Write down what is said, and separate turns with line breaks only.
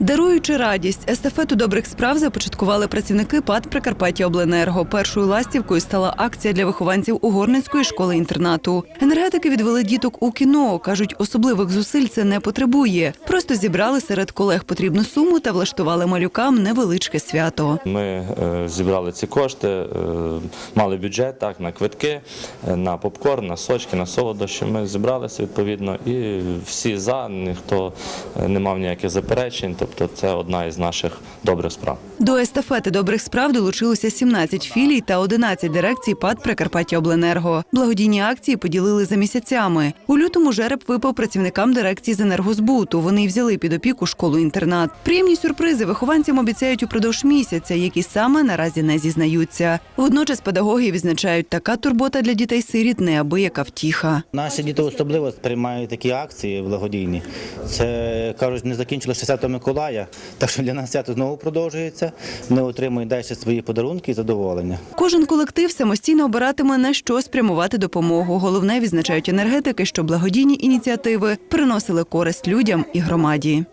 Даруючи радість, естафету добрих справ започаткували працівники ПАД Прикарпаття Обленерго. Першою ластівкою стала акція для вихованців Угорницької школи інтернату. Енергетики відвели діток у кіно. кажуть, особливих зусиль це не потребує. Просто зібрали серед колег потрібну суму та влаштували малюкам невеличке свято.
Ми е, зібрали ці кошти, е, мали бюджет так, на квитки, е, на попкорн, на сочки, на солодощі. Ми зібралися відповідно і всі за, ніхто не мав ніяких заперечень. Тобто це одна із наших добрих справ.
До естафети добрих справ долучилося 17 філій та 11 дирекцій ПАД Прикарпаття Обленерго. Благодійні акції поділили за місяцями. У лютому жереб випав працівникам дирекції з енергозбуту. Вони й взяли під опіку школу-інтернат. Приємні сюрпризи вихованцям обіцяють упродовж місяця, які саме наразі не зізнаються. Водночас педагоги відзначають, така турбота для дітей-сиріт неабияка втіха.
Наші діти особливо сприймають такі акції благодійні. Це кажуть, не закінчили 60 Миколая, так що для нас свято знову продовжується. Вони отримують далі свої подарунки і задоволення.
Кожен колектив самостійно обиратиме на що спрямувати допомогу. Головне відзначають енергетики, що благодійні ініціативи приносили користь людям і громаді.